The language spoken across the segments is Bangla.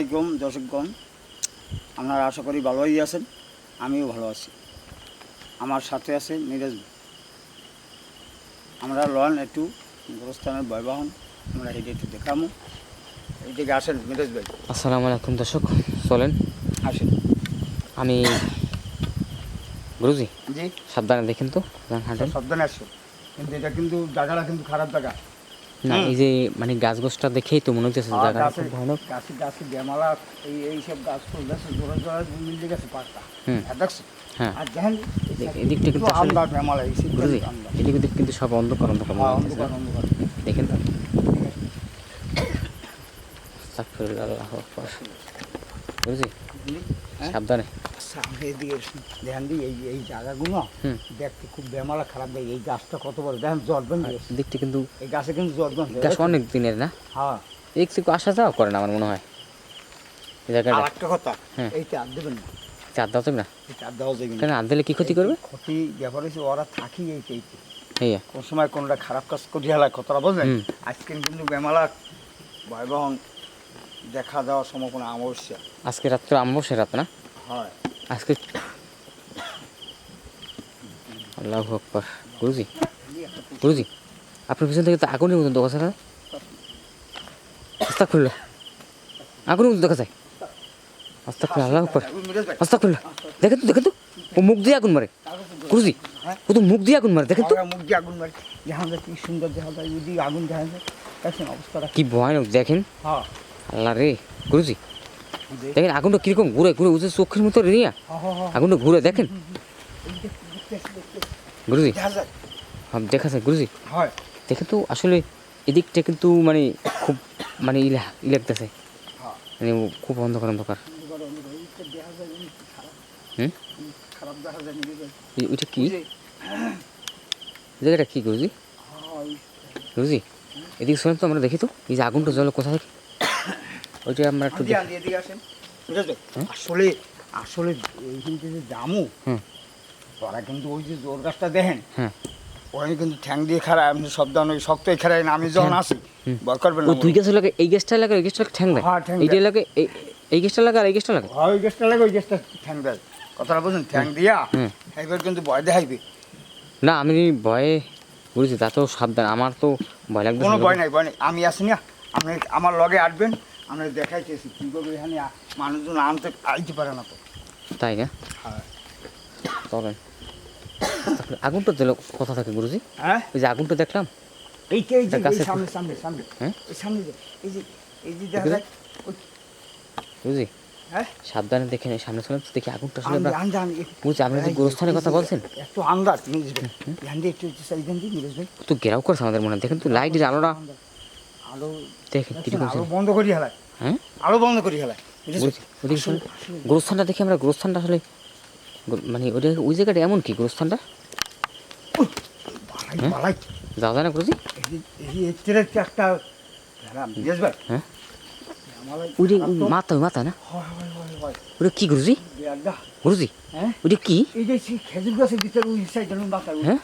আলাইকুম দর্শকগণ। আপনারা আশা করি ভালোই আছেন আমিও ভালো আছি। আমার সাথে আছে নিরাজ ভাই। আমরা লন একটু গোরস্থানের বয়বাহন আমরা হেঁটে একটু দেখামো। এইদিকে আসেন নিরাজ ভাই। আসসালামু আলাইকুম দর্শক চলেন। আসেন। আমি গুরুজি জি। সাবধানে দেখেন তো সাবধানে আসো কিন্তু এটা কিন্তু জায়গাটা কিন্তু খারাপ জায়গা। না এই যে মানে গাছ গোছটা দেখেই তো মনে হচ্ছে জায়গাটা খুব ভয়ানক গাছে গাছে বেমালা এই এইসব গাছ ফুল গাছে জোড়া জোড়া মিলে গেছে পাটটা হুম। আর দেখছ? হ্যাঁ। আর দেখেন এদিক- এদিকটা কিন্তু আসলে- আমরা বেমালা এই এদিকে দিক কিন্তু সব অন্ধকার অন্ধকার মনে হ্যাঁ, হচ্ছে অন্ধকার দেখেন। আকবার। হ্যাঁ? সাবধানে। সামনে এদিকে ধ্যান দিই এই এই জায়গাগুলো। দেখতে খুব বেমালা খারাপ লাগে। এই গাছটা কত বড়? দেখেন জলবেন দিকটা কিন্তু এই গাছে কিন্তু জলবেন গাছ অনেক দিনের না? হ্যাঁ। একটু আসা যাওয়া করে না আমার মনে হয়। এই জায়গাটা। একটা কথা হ্যাঁ। এই চার দেবেন না। চার দাও তুমি না? চার দেওয়া যাবে না। কেন আর দিলে কি ক্ষতি করবে? ক্ষতি ব্যাপার হচ্ছে ওরা থাকি এই এই কোন সময় কোনটা খারাপ কাজ করি হেলায় কথাটা বুঝলেন হুম। আজকে কিন্তু বেমালা ভয়াবহ দেখা যাওয়ার সম্ভাবনা অবশ্যই আজকে রাত্রে আমবো সে রাত না? হয়। আজকে আল্লাহ আকবর। গুরুজি গুরুজি আপনার পিছন থেকে তো আগুনের মতন দেখা যায় আস্তা খুললো আগুনের মতন দেখা যায়। আস্তা খুললো আল্লাহ আকবর। আস্তা খুললো দেখেন তো দেখেন তো ও মুখ দিয়ে আগুন মারে। গুরুজি ও তো মুখ দিয়ে আগুন মারে দেখেন তো। মুখ দিয়ে আগুন মারি। দেখা যায় কি সুন্দর দেখা যায় আগুন দেখা যায়। অবস্থাটা। কি ভয়ানক দেখেন। হ্যাঁ। আল্লাহ রে গুরুজি দেখেন আগুনটা কীরকম ঘুরে ঘুরে উঠে চোখের মতো নিয়ে হ্যাঁ হ্যাঁ হ্যাঁ। আগুনটা ঘুরে দেখেন। গুরুজি। দেখা যায় দেখা যায় গুরুজি। হয়। দেখে তো আসলে এদিকটা কিন্তু মানে খুব মানে ইলা ইলাগতেছে হ্যাঁ। মানে খুব অন্ধকার অন্ধকার। হুম? ওইটা কি? জায়গাটা কি গুরুজি? হ্যাঁ, গুরুজি এদিকে শোনেন তো আমরা দেখি তো এই যে আগুনটা জ্বলে কোথা থেকে? ওইটা আমরা একটু আসলে আসলে এইখান থেকে যে জামু হুম। ওরা কিন্তু ওই যে জোর গাছটা দেখেন হ্যাঁ। ওখানে কিন্তু ঠ্যাং দিয়ে খারাপ আমি শব্দ অনেক শক্তই না আমি যখন আসি। ভয় করবেন ও না দুই গাছ লাগে এই গাছটা লাগে এই গাছটা ঠ্যাং দেয় হ্যাঁ, ঠ্যাং এইটা। লাগে। এই এই গাছটা লাগে আর এই গাছটা লাগে। ওই গাছটা লাগে ওই গাছটা ঠ্যাং দেয়। কথাটা বুঝুন ঠ্যাং দিয়া। এবার কিন্তু ভয় দেখাইবে। না আমি ভয়ে বুঝেছি তা তো সাবধান আমার তো ভয় লাগবে কোনো ভয় নাই ভয় নাই। আমি আসি না আপনি আমার লগে আসবেন আমরা দেখাইতেছি কীভাবে এখানে মানুষজন আনতে আইতে পারে না তো। তাই না? হ্যাঁ। তবে আগুনটা দিল কোথা থাকে গুরুজি। হ্যাঁ? ওই যে আগুনটা দেখলাম। এই যে এই যে সামনে সামনে সামনে। হ্যাঁ? সামনে যে এই যে এই যে দেখা? যায় ওই হ্যাঁ? সাবধানে দেখে নেই সামনে দেখি আগুনটা আসলে বুঝছি আপনি যে গোরস্থানের কথা বলছেন। একটু আন্দাজ একটু সাইড দিয়ে তো ঘেরাও করছে আমাদের মনে হয়। দেখেন তো লাইটের আলোটা আলো আলো বন্ধ করি হেলায়। হ্যাঁ? আলো বন্ধ করি হেলায়। গোরস্থানটা দেখি আমরা গোরস্থানটা আসলে মানে ওই ওই জায়গাটা এমন কি গোরস্থানটা? বালাই হ্যাঁ? যাওয়া যায় না এর একটা হ্যাঁ আমালাই ওই। মাথা ওই মাথা না? হয়, হয়, হয়, হয়। ওটা কি গুরুজি? গুরুজি? হ্যাঁ? ওটা কি? এই যে খেজুর গাছের ভিতরে ওই সাইডে মাথা হ্যাঁ?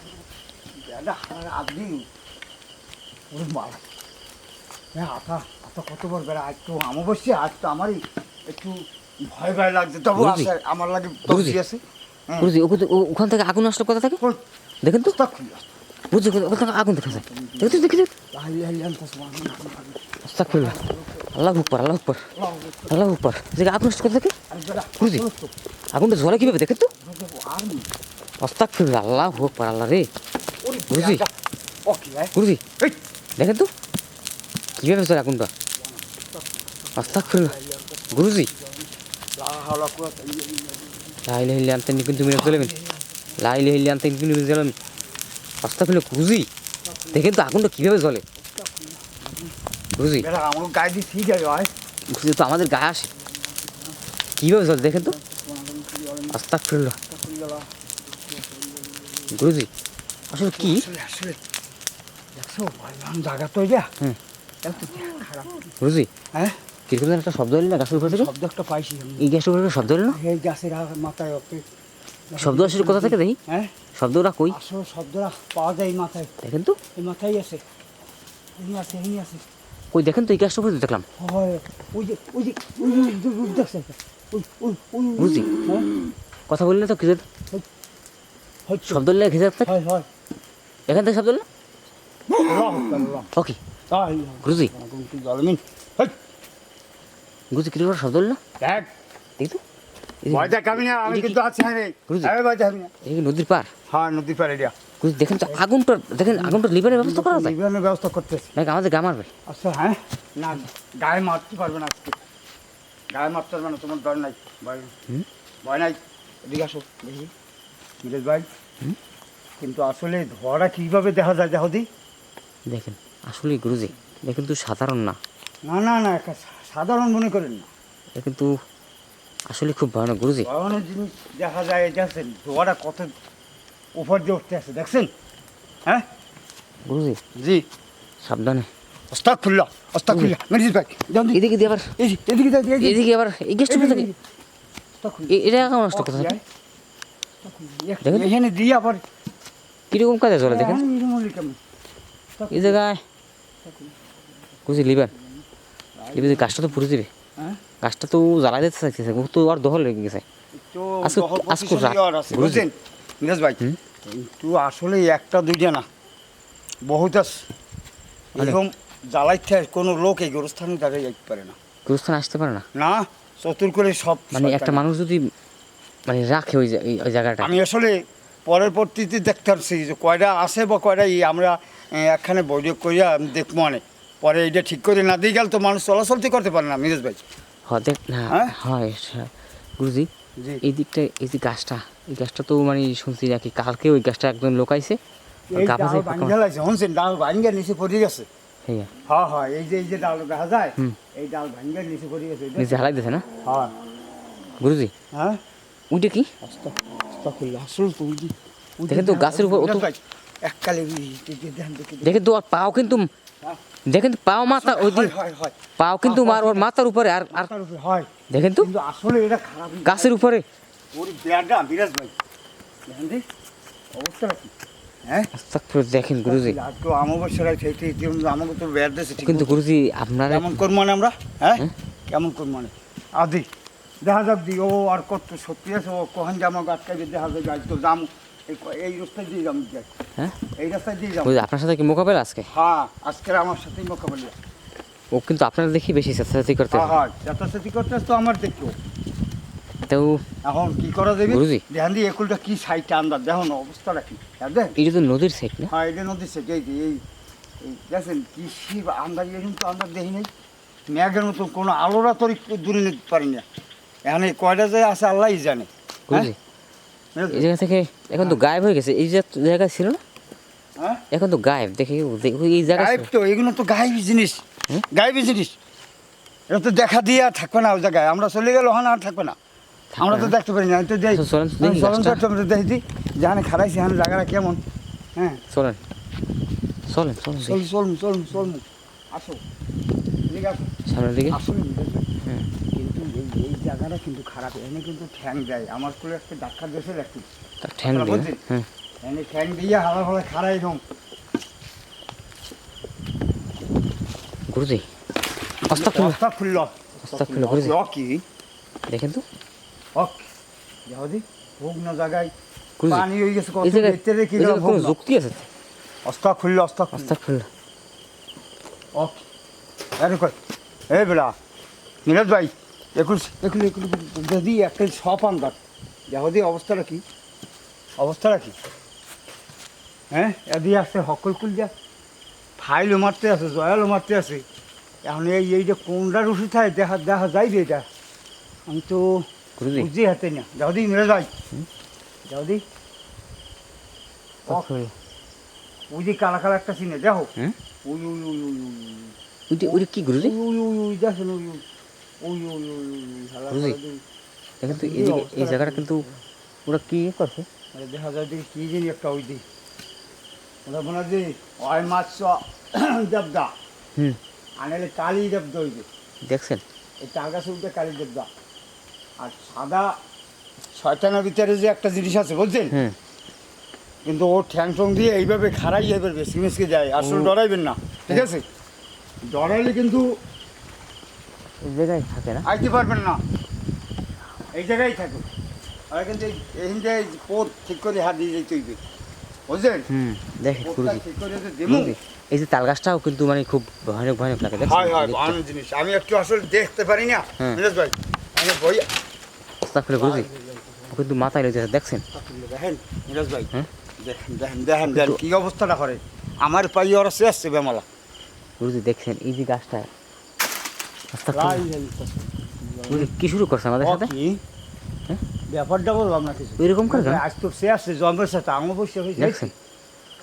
আপনি হ্যাঁ আতা আতা কত বড় বেড়া আজ তো অমাবস্যা আজ তো আমারই একটু ভয় ভয় লাগছে। তবু গুরুজি। আছে আমার লাগে গুরুজি। আছে। গুরুজি ওখান থেকে- ও- ওখান থেকে আগুন আসলো কোথা থেকে? দেখেন তো। আস্তাক খুলি। বুঝছি ওখান থেকে আগুন দেখা যায়। দেখি দেখি। আস্তাগফিরুল্লাহ আল্লাহ উপর আল্লাহ উপর আল্লাহ উপর দেখি আগুন আসছে কোথা থেকে। দোস্ত, আগুনটা জ্বলে কীভাবে দেখেন তো। আস্তাগফিরুল্লাহ আল্লাহ উপর আল্লাহ রে? গুরুজি এই, দেখেন তো। কীভাবে চলে আগুনটা আস্তাগফিরুল্লাহ গুরুজি লা হাওলা কুওয়াতা ইল্লা লাইলে হিল্লে আনতে কিন্তু মিনিট চলেবেন লাইলে হিল্লে আনতে কিন্তু মিনিট চলেন আস্তাগফিরুল্লাহ গুরুজি দেখেন তো আগুনটা কীভাবে জ্বলে গুরুজি গুরুজি তো আমাদের গায়ে আসে কীভাবে জ্বলে দেখেন তো আস্তাগফিরুল্লাহ গুরুজি আসলে কি জায়গা তো এটা হুম। গুরুজি হ্যাঁ? কীরকম একটা শব্দ হলো না গাছের উপর শব্দ একটা পাইছি এই গ্যাসের উপরে শব্দ হলো না? এই গাছের মাথায় ওকে শব্দ আসলে কোথা থেকে দেখি? হ্যাঁ? শব্দটা কই? আসলে শব্দটা পাওয়া যায় মাথায়। দেখেন তো। এই মাথায় আছে। এই আছে এই আছে। কই দেখেন তো এই গাছটা উপরে দেখলাম। ওই যে ওই যে ওই ওই ওই ওই- হ্যাঁ? কথা বললে তো কিছু হয়। শব্দ দিলে ঘেসে হয় হয়। এখান থেকে শব্দ রাহ ওকে। গুরুজি। কি জলমিন গুরুজি কি করে শব্দ দিল দেখ। দেখি তো। ভয় দেখ আমি না আমি কিন্তু আছি হ্যাঁ গুরুজি। আমি ভয় দেখাবি না। নদীর পার। হ্যাঁ নদী পারে এটা গুরুজি দেখেন তো আগুনটা দেখেন আগুনটা লিভারের ব্যবস্থা করা যায় ব্যবস্থা করতেছি। নাকি আমাদের গা মারবে? আচ্ছা হ্যাঁ? না গায়ে মারতে পারবে না আজকে। গায়ে মারতে পারবে না তোমার ডর নাই। ভয় নাই? এদিকে আসো দেখি। মিরেশ ভাই। হুম? কিন্তু আসলে ধোয়াটা কীভাবে দেখা যায় দেখো দি। দেখেন। আসলে গুরুজি এটা কিন্তু সাধারণ না না না না একটা সাধারণ মনে করেন না এটা কিন্তু আসলে খুব ভয়ানক গুরুজি ভয়ানক জিনিস দেখা যায় দেখছেন ধোয়াটা কত উপর দিয়ে উঠতে আছে দেখছেন হ্যাঁ গুরুজি জি সাবধানে অস্তাক খুললা অস্তাক খুললা মিরেশ ভাই এদিকে দিয়ে আবার এদিকে এদিকে আবার এই এদিকে। অস্তাক এটা কেমন নষ্ট কথা দেখেন। এখানে দিয়ে আবার কীরকম কাজে চলে দেখেন হ্যাঁ? এই জায়গায় লিবে। গাছটা তো পুড়ে দিবে। হ্যাঁ? গাছটা তো জ্বালাই দিতে চাইছে ও তো আর দহল লেগে গেছে। আজকে- আজকে? বুঝছেন? নীরজ ভাই? কিন্তু আসলে একটা দুইটা না। বহুত আছে। এরকম জ্বালাইতে কোনো লোক এই গোরস্থানে দাঁড়িয়ে যাইতে পারে না। গুরুস্থান আসতে পারে না? না চতুর করে সব মানে একটা মানুষ যদি মানে রাখে ওই জায়গাটা। আমি আসলে পরবর্তীতে দেখতে পারছি যে কয়টা আছে বা কয়টা ই আমরা একখানে বৈঠক করিয়া দেখব অনেক পরে এইটা ঠিক করে না দিয়ে গেলে তো মানুষ চলাচলতে করতে পারে না মিরেশ ভাই। হয় দেখ না হ্যাঁ? হয় গুরুজি এই দিকটা এই যে গাছটা এই গাছটা তো মানে শুনছি নাকি কালকে ওই গাছটা একজন লোকাইছে। ডাল ভাঙ্গা নিচে পড়ে গেছে। হ্যাঁ হ্যাঁ এই যে এই যে ডাল দেখা যায় এই ডাল ভাঙ্গা নিচে পড়ে গেছে। এটা- না? হ্যাঁ। গুরুজি হ্যাঁ? ওইটা কি? দেখেন তো গাছের উপর দেখেন তো আর পাও কিন্তু হ্যাঁ। দেখেন তো পাও মাথা ওই পাও কিন্তু মার ওর মাথার উপরে আর আর উপরে হয়। দেখেন তো? আসলে এটা খারাপ গাছের উপরে। ওর বিরাটটা বিরাজ ভাই। দেখেন অবস্থা কি? হ্যাঁ? দেখেন গুরুজি। আমাকে তো বের দিয়েছে কিন্তু গুরুজি আপনারা কেমন করব মানে আমরা? হ্যাঁ? হ্যাঁ? কেমন করব মানে? আদি দেখা যাক দি ও আর কত সত্যি আছে ও কখন জামা আটকাইবে দেখা যাক আজ তো যাম। এই রাস্তায় দিয়ে যাম যাই। হ্যাঁ? এই রাস্তায় দিয়ে যাম। আপনার সাথে কি মোকাবেলা আজকে? হ্যাঁ আজকের আমার সাথেই মোকাবেলা। ও কিন্তু আপনারা দেখি বেশি চেষ্টাচাতি করতে। হ্যাঁ হ্যাঁ করতে তো আমার দেখো। তো এখন কি করা যাবে? গুরুজি। দেখেন দি একুলটা কি সাইডটা আন্দাজ। দেখুন অবস্থাটা কি হ্যাঁ দেখ। এটা তো নদীর সাইড না? হ্যাঁ এটা নদী সেটা এই যে এই এই দেখেন কি শিব আন্দাজ এরকম তো আন্দাজ দেখি নাই। মেঘের মতো কোনো আলোরা তরি দূরে নিতে পারি না। এখানে কয়টা যায় আছে আল্লাহই জানে। গুরুজি এই জায়গা থেকে এখন তো গায়েব হয়ে গেছে। এই যে জায়গা ছিল না? হ্যাঁ? এখন তো গায়েব। দেখি এই জায়গা গায়েব তো এগুলো তো গায়েবী জিনিস? গায়েবী জিনিস। এটা তো দেখা দিয়ে আর থাকবে না ওই জায়গায়। আমরা চলে গেলে ওখানে আর থাকবে না। আমরা তো দেখতে পারি না। তো আচ্ছা, চলেন, চলন দেখি। দিই যেখানে খারাইছি এখানে জায়গাটা কেমন? হ্যাঁ? চলেন। চলেন চলেন চল চলুন চল চল। আসো। ঠিক আছে সামনের দিকে। হ্যাঁ। কিন্তু এই জায়গাটা কিন্তু খারাপ এখানে কিন্তু ঠ্যাং দেয়। আমার স্কুলে একটা ডাক্তার দেশে দেখি ঠ্যাং হ্যাঁ। এখানে ঠ্যাং দিয়ে হালা ফালা খারাই এরকম গুরুজি আস্তাগফিরুল্লাহ রাস্তা খুলল। আস্তাগফিরুল্লাহ, বুঝেছি। কি? দেখেন তো। হক যাহদি হোক না জায়গায় গুরুজি পানি হয়ে গেছে কত ভিতরে কি এই যুক্তি আছে? অস্তা খুলল অস্তা খুলল। আস্তাগফিরুল্লাহ হক আরে কই? এই বেলা নীরজ ভাই। একুশ একুল একুল যদি একটা সপ আন্দার যাহদি অবস্থাটা কি? অবস্থাটা কি? হ্যাঁ এদি আছে সকল কুল যা। ফাইলও মারতে আছে জয়ালও মারতে আছে। এখন এই এই যে কোনটা রুষি থাকে দেখা দেখা যাইবে এটা। আমি তো বুঝি হাতে না। যাও দি মেরে যাই যাও দি ওই যে কালা কালা একটা চিনে দেখো। হুম? ওই ওই ওই ওই ওই ওইটা কি গুরুজি ওই ওই ওই দেখেন ওই ওই। ওই দেখেন তো জায়গা এই জায়গাটা কিন্তু ওরা কি করছে? আরে দেখা যায় দেখি কি জানি একটা ওই দি ওটা মনে হয় ওই মাছ দেবদা। হুম। আনালে কালি দেবদা ওই যে। দেখছেন? এই কাছে উঠে কালি দেবদা। আর সাদা শয়তানের ভিতরে যে একটা জিনিস আছে বলছেন হুম। কিন্তু ও ঠ্যাং ঠং দিয়ে এইভাবে খারাই যাবে বেশি মেসকে যায় আসলে ডরাইবেন না ঠিক আছে? ডরাইলে কিন্তু এই জায়গায় থাকে না? আইতে পারবেন না? এই জায়গায় থাকুন আর কিন্তু এই যে পোত ঠিক করে হাত দিয়ে যেতে হইবে। বুঝলেন? হুম দেখেন গুরুজি এই যে তাল গাছটাও কিন্তু মানে খুব ভয়ানক ভয়ানক লাগে দেখছেন? হয় হয়। ভালো জিনিস। আমি একটু আসলে দেখতে পারি না। হ্যাঁ। মিরাজ ভাই আমি বই আস্তাগফিরুল্লাহ গুরুজি ও কিন্তু মাথায় লইতেছে দেখছেন? দেখেন মিরাজ ভাই। হ্যাঁ? দেখেন দেখেন দেখেন দেখেন কি অবস্থাটা করে। আমার পাই ওরা শেষ আসছে বেমালা। গুরুজি দেখছেন? এই যে গাছটা কি শুরু করছে আমাদের সাথে? হ্যাঁ? ব্যাপারটা বললাম না কিছু এরকম করে আজ তো সে আসছে জন্মের সাথে আমি অবশ্যই দেখছেন?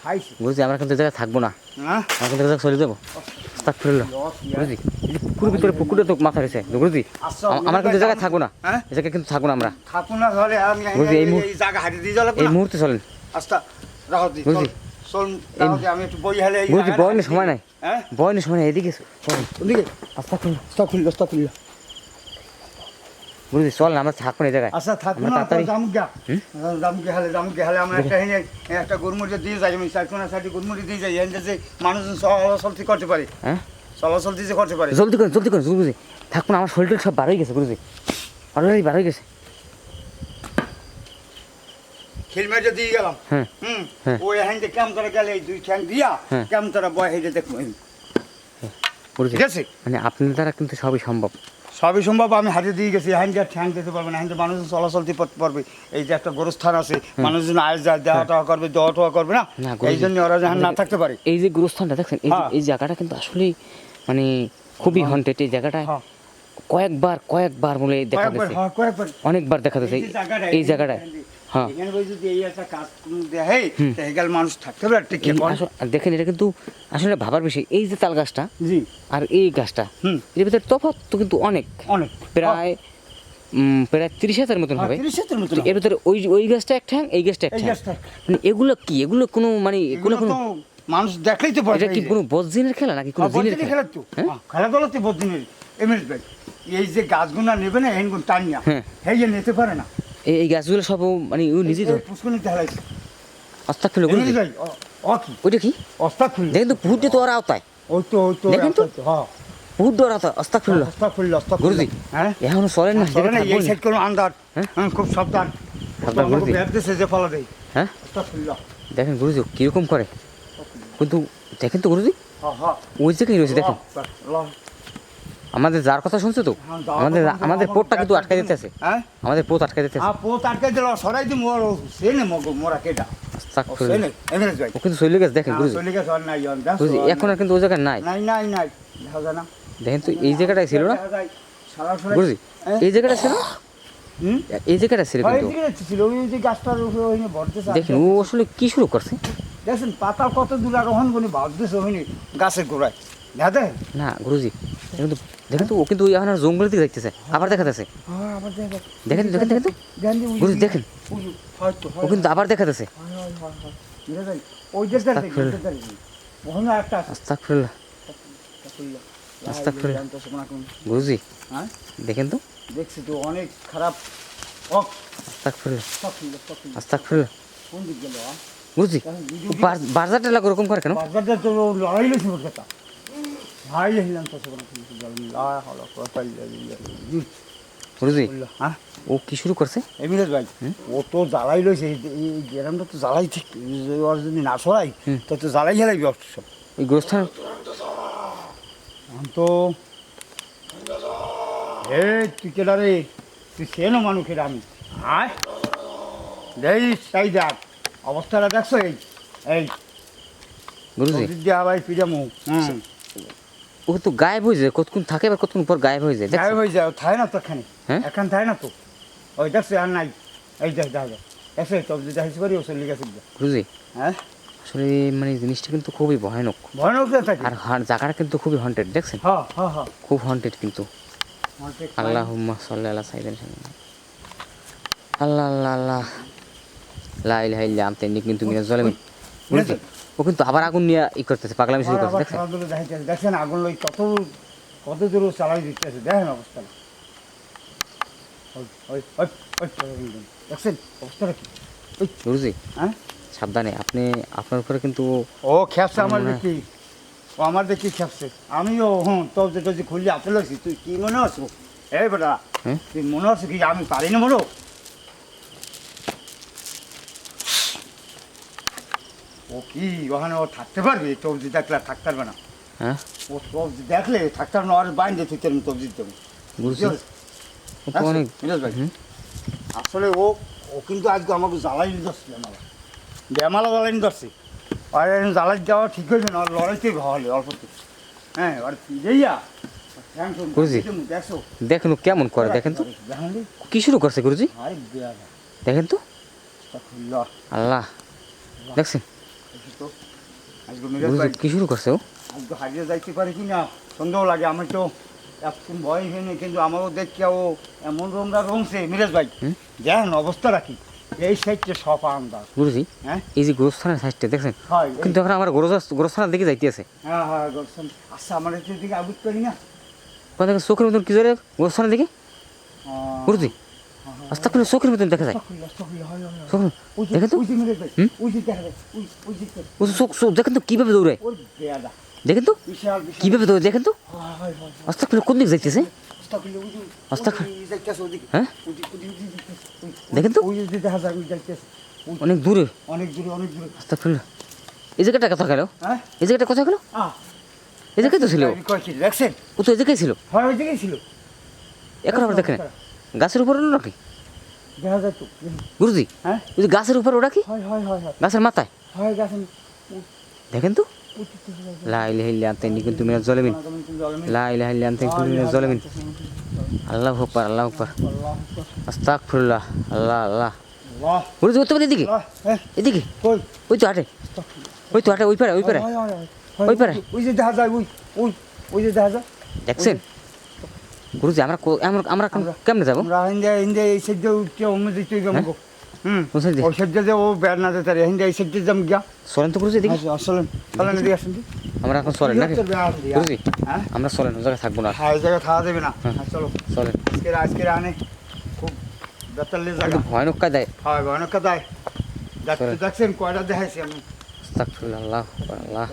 খাইছি। গুরুজি আমরা কিন্তু জায়গায় থাকব না। হ্যাঁ? আমরা কিন্তু জায়গায় চলে যাব গুরুজি এই যে পুকুরের ভিতরে পুকুরে তো মাথা রয়েছে গুরুজি আচ্ছা, আমরা কিন্তু জায়গায় থাকব না। হ্যাঁ? এই জায়গায় কিন্তু থাকব না আমরা। থাকুন না আমি এই মুহূর্তে- এই জায়গা হারিয়ে দিয়ে জ্বালাবো এই মুহূর্তে চলেন। আস্তা রাখো দি বুঝি। চল আমি একটু বই হেলে এই বয়নের সময় নাই। হ্যাঁ? বয়নের সময় নাই এদিকে চলেন ওদিকে আস্তাগফিরুল্লাহ স্টক খুললো স্টক খুললো গুরুজি চল না আমরা থাকব না এই জায়গায়। আচ্ছা থাকুন না তাড়াতাড়ি- জামুকে হেলে জামুকে হেলে আমরা একটা হেনে একটা গুরমুড়ি দিয়ে যাই আমি সাইডকোনা সাইডে গুরমুড়ি দিয়ে যাই এনে যে মানুষজন চলাচলতি করতে পারে। হ্যাঁ? চলাচলতি যে করতে পারে। জলদি করেন জলদি করেন থাকব না আমার শরীরটা সব বার হয়ে গেছে গুরুজি অলরেডি বার হয়ে গেছে। দিয়ে গেলাম। হ্যাঁ। হুম হ্যাঁ। ওই হ্যান্ডে কেমন করে গেলে এই দুই ঠ্যাং দিয়া হ্যাঁ। কেমন বয় হেঁটে দেখব। ঠিক আছে? মানে আপনার দ্বারা কিন্তু সবই সম্ভব। সবই সম্ভব আমি হাতে দিয়ে গেছি হ্যান্ডে ঠ্যাং দিতে পারবে না চলাচলতি করতে পারবে এই যে একটা গোরস্থান আছে মানুষজন আয় যায় দেওয়া করবে দেওয়া করবে না এই জন্য ওরা যখন না থাকতে পারে। এই যে গুরুস্থানটা দেখছেন এই যে- জায়গাটা কিন্তু আসলেই মানে খুবই হন্টেড এই জায়গাটায়। কয়েকবার কয়েকবার বলে দেখা গেছে। অনেকবার দেখা গেছে। এই জায়গাটায়, এখানে যদি এই একটা কাজ দেয় তো মানুষ থাকতে পারে ঠিক এই আসো- আর দেখেন এটা কিন্তু আসলে ভাবার বিষয়। এই যে তাল গাছটা জি। আর এই গাছটা হুম। এর ভিতরে তফাৎ তো কিন্তু অনেক। অনেক। প্রায় প্রায় তিরিশ হাজার মতন হ্যাঁ, হবে। এর ভিতরে ওই ওই গাছটা এক ঠ্যাং এই গাছটা মানে এগুলো কি? এগুলো কোনো মানে এগুলো কোনো মানুষ দেখলেই তো পারে এটা কি কোনো বজ্জিনের খেলা নাকি কোনো জিনের খেলা খেলা? তো হ্যাঁ? হ্যাঁ, খেলাধুলা তো এমএস এই যে গাছগুনা নেবে না হ্যাঁ। যে নিতে পারে না। এই গাছগুলো সব মানে ও নিজেই তো অস্তাক ফেলে কি? ওইটা কি? অস্তা খুলল দেখেন তো ভূত তো ওরা আওতায়। ওই তো ওই তো দেখেন তো। হ্যাঁ। অস্তাক হ্যাঁ এখনও চলেন না চলে এই সাইড না। আন্দার হ্যাঁ? হ্যাঁ খুব সাবধান। সাবধান গুরুজি। ব্যাপতেছে যে ফলা দেয় হ্যাঁ? অস্তা দেখেন গুরুজি কীরকম করে। কিন্তু দেখেন তো গুরুজি। হ্যাঁ হ্যাঁ। ওই জায়গায় রয়েছে দেখেন। আমাদের যার কথা শুনছে তো? হ্যাঁ, আমাদের আমাদের পোটটা কিন্তু ব্যাগ আটকে দিতে আছে হ্যাঁ? আমাদের পোত আটকে দিতে আছে হ্যাঁ পোত আটকে দিল সরাই দি মোর সে নে মগ মোরা কেটা ও ফেলল সে নে এমএস ভাই ও কিন্তু চলে গেছে দেখেন গুরুজি আর এখন আর কিন্তু ওই জায়গায় নাই। নাই নাই দেখেন তো এই জায়গাটায় ছিল না? হ্যাঁ? এই জায়গাটা ছিল? এই জায়গাটা ছিল কিন্তু। দেখেন ও আসলে কি শুরু করছে? দেখছেন পাতা কত দূর আর ওখান কোনি ভাবতেছে ওই গাছের গোড়ায়। না গুরুজি দেখেন তো দেখেন তো ও কিন্তু এখন জঙ্গলের দিকে দেখতেছে আবার দেখাতেছে। হ্যাঁ দেখেন দেখেন দেখেন তো। গুরুজি দেখেন। ও কিন্তু আবার দেখাতেছে। গুরুজি হ্যাঁ? দেখেন তো। দেখছি তো অনেক খারাপ? গুরুজি বাজারটা লাগো ওরকম করে কেন? বাজারটা তো লড়াই লইছে ভাই এলাম তো গুরুজি হ্যাঁ? ও কি শুরু করছে? এমিরাজ ভাই ও তো জ্বালাই লইছে এই গ্রামটা তো জ্বালাই ঠিক ওর যদি না সরাই। তো তো জ্বালাই হেলাইবি অবশ্য সব। ওই গোরস্থান? এখন তো হে তুই কেডা রে? তুই সেনো মানুষের আমি। আয়। দেই তাই দেখ। অবস্থাটা দেখছ এই? এই। গুরুজি। দিয়া ভাই পিজামু হুম। ও তো গায়েব হয়ে যায় কতক্ষণ থাকে আবার কতক্ষণ পর গায়েব হয়ে যায় গায়ে দেখছেন? হয়ে যায় থায় না তো এখানে হ্যাঁ? এখন থায় না তো। ওই দেখছ আর নাই। এই দেখ দেখ এসে তো হাসি করি ও চলে গেছে গুরুজি হ্যাঁ? আসলে মানে জিনিসটা কিন্তু খুবই ভয়ানক। ভয়ানক থাকে। আর জায়গাটা কিন্তু খুবই হন্টেড দেখছেন? হ্যাঁ হ্যাঁ খুব হন্টেড কিন্তু। আল্লাহ সাল্লাহ আল্লাহ সাইদের আল্লাহ আল্লাহ আল্লাহ। লাই লাই লাম তেমনি কিন্তু মিরাজ জলেমি। বুঝেছেন? ও কিন্তু আবার আগুন নিয়ে ই করতেছে পাগলামি শুরু করতেছে দেখছেন? আগুন লই কত কত দূর চালাই দিতেছে দেখেন অবস্থা। ওই ওই ওই ওই দেখছেন অবস্থাটা কি? গুরুজি হ্যাঁ? সাবধানে আপনি আপনার উপরে কিন্তু ও খেপছে আমার হ্যাঁ। দেখি। ও আমার দেখি খেপছে। আমিও হুম তোর যে যদি খুললে আপেল আছি তুই কি মনে আছো? এই বেটা তুই মনে আছো কি? আমি পারি না মনো? ও কি ওখানে ও থাকতে পারবে? তবজি দেখলে আর থাকতে পারবে না। হ্যাঁ? ও তবজি দেখলে থাকতে পারবে না আর বাইন্দে তুই তেমন তবজি দেবো বুঝছি। ও তো অনেক মিরাজ ভাই হুম। আসলে ও ও কিন্তু আজকে আমাকে জ্বালাইনি ধরছে বেমালা। বেমালা জ্বালাইনি ধরছে আর জ্বালাই যাওয়া ঠিক হয়েছে না লড়াইতে ভালো অল্প হ্যাঁ আর বুঝছি। দেখছ? দেখেন কেমন করে দেখেন তো? কি শুরু করছে গুরুজি। দেখেন তো। আল্লাহ। দেখছেন? দেখি তো। আজকে মিরাজ গুরুজি ভাই কি শুরু করছে ও? আজকে হারিয়ে যাইতে পারে কি না সন্দেহ লাগে। আমি তো এখন ভয় হয়নি কিন্তু আমারও দেখি ও এমন রোমরা রংছে মিরাজ ভাই? দেখেন অবস্থা রাখি এই সাইডটা সব আন্দাজ। গুরুজি হ্যাঁ? এই যে গোরস্থানের সাইডটা দেখছেন? কিন্তু এখন আমার গোরস গোরস্থানের দিকে যাইতে আছে। হ্যাঁ হ্যাঁ গোলশান আচ্ছা আমার দিকে আবুত করি না? দেখেন চোখের মতন কি জোরে? গোরস্থানের দিকে? গুরুজি আস্তে করে চোখের মতন দেখা যায়। দেখেন তো? ও চোখ চোখ দেখেন তো কীভাবে দৌড়ায়? দেখেন তো? কীভাবে দৌড়ে দেখেন তো? আস্তে করে কোন দিকে যাইতেছে। হ্যাঁ? দেখেন তো। অনেক দূরে। অনেক দূরে অনেক দূরে আস্তে এই জায়গাটা কথা গেল? হ্যাঁ? এই জায়গাটা কথা গেল? এই জায়গায় তো ছিল। ও তো এই জায়গায় ছিল। হয় ওই জায়গায় ছিল। এখন আবার দেখেন। গাছের উপর হলো নাকি? দেখা যায় তো। গুরুজি হ্যাঁ? ওই গাছের উপর ওটা কি? হয় হয় হয় হয়। গাছের মাথায়? হয় গেছেন দেখেন তো। লা ইলাহা ইল্লা আনতা কুনতু মিনাজ জালিমিন। লা ইলাহা ইল্লা আনতা মিনাজ জালিমিন। আল্লাহু আকবার আল্লাহু আকবার। আস্তাগফিরুল্লাহ আল্লাহ আল্লাহ। গুরুজি উত্তর এদিকে। হ্যাঁ। এদিকে। ওই তো হাটে। ওই তো হাটে ওই পারে ওই পারে। হয়, হয়, হয়, হয়, ওই পারে? ওই যে দেখা যায় ওই ওই ওই যে দেখা যায়। দেখছেন? গুরুজি আমরা আমরা আমরা কেমনে যাব? আমরা হিন্দে হিন্দে এই সাইডে উঠছে অন্য দিতে যাব। হ্যাঁ? হুম। দিয়ে? যে ও বের না যেতে হিন্দে এই সাইডে যাম গিয়া। চলেন তো গুরুজি আচ্ছা আসলেন চলেন এদিকে আসেন আমরা এখন চলেন নাকি? দিয়া। গুরুজি হ্যাঁ? আমরা চলেন ওই জায়গায় থাকব না। হ্যাঁ এই জায়গায় থাকা যাবে না। হ্যাঁ। চলো। চলেন আজকে আজকে আনে খুব বেতাল্লি জায়গা। ভয়ানক কায়দায় হয় অনেক কথায় চলেন। দেখছেন কয়টা দেখাইছি আমি। আস্তাগফিরুল্লাহ আল্লাহ।